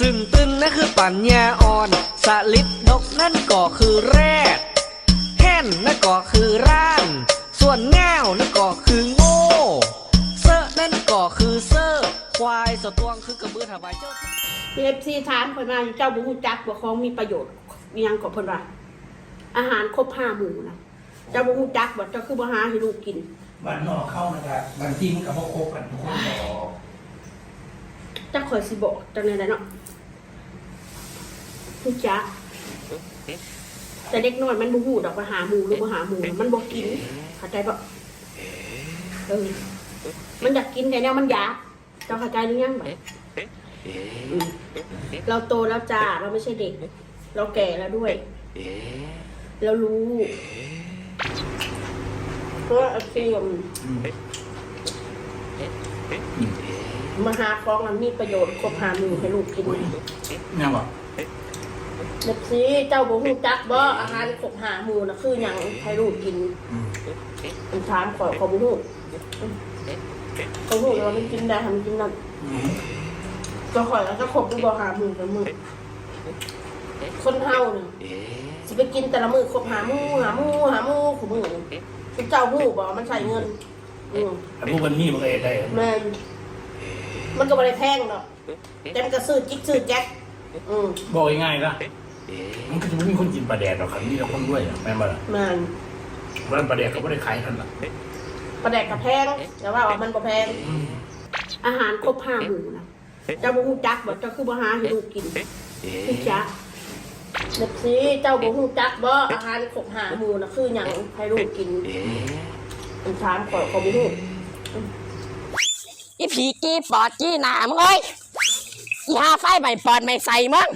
ซึ่งตึนนั่นคือปัญญาอ่อนสลิดดกนั่นก็คือแรดแห่นนั่นก็คือร่านส่วนง่าวนั่นก็คือโง่เซอะนั่นก็คือเซอร์ควายสตวงคือกระเบือถวายเจ้าที่เอฟซีถามเพิ่นมาเจ้าบุฮูจักว่าของมีประโยชน์มีหยังก็เพิ่นว่าอาหารครบห้าหมู่นะเจ้าบุฮูจักว่าเจ้าคือบ่หาให้ลูกกินบ้านนอกเข้านะครับบางทีมันกับพวกโคกกันทุกคนบอก จักข่อยสิบอกจังไหนได๋เนาะฮู้จักแต่เด็กน้อยมันบ่ฮู้ดอกว่าหาหมูหรือบ่หาหมูมันบ่กินเข้าใจบ่เออมันอยากกินแต่แนวมันอยากเจ้าเข้าใจหรือยังบ่อืมเราโตแล้วจ้าเราไม่ใช่เด็ก เราแก่แล้วด้วยเรารู้เพราะว่าฟิล์ม มาหาฟองมันมีประโยชน์ครบหาหมือให้ลูกกินเนี่ยบอกเด็กซีเจ้าบ่ฮู้จักบ่อาหารครบหาหมู่น่ะคือยังให้ลูกกินมันถามขอยขอบ่ฮู้เขาฮู้ว่ามันกินได้ทำกินนั่นก็ข่อยแล้วก็ครบอยู่บ่หาหมู่กับมือคนเฮานี่สิไปกินแต่ละมือครบหาหมู่หาหมู่หาหมู่ของมือคือเจ้าฮู้บ่มันใช้เงินอืมแต่พวกมันนี่มันก็ได้แม่ มันก็บ่ได้แพงดอกแต่มันก็ซื้อจิ๊กซื้อแจ๊กอืมบอกง่ายๆนะมันก็จะไม่มีคนกินปลาแดดหรอกครับนี่เราคนด้วยอะแม่นบ่ล่ะแม่นร้านปลาแดดเขาไม่ได้ขายทันล่ะปลาแดกกับแพงแต่ว่ามันบ่แพงอาหารครบห้าหมู่นะเจ้าบ่ฮู้จักบ่เจ้าคือบ่หาให้ลูกกินฮู้จักเด็กสิเจ้าบ่ฮู้จักบ่อาหารครบห้าหมู่น่ะคือหยังให้ลูกกินมันถามขอยขอบ่ฮู้ อีผีกี้ปอดกี้หนามึงเอ้ยอีหาไฟใหม่ปอดไม่ใส่มึง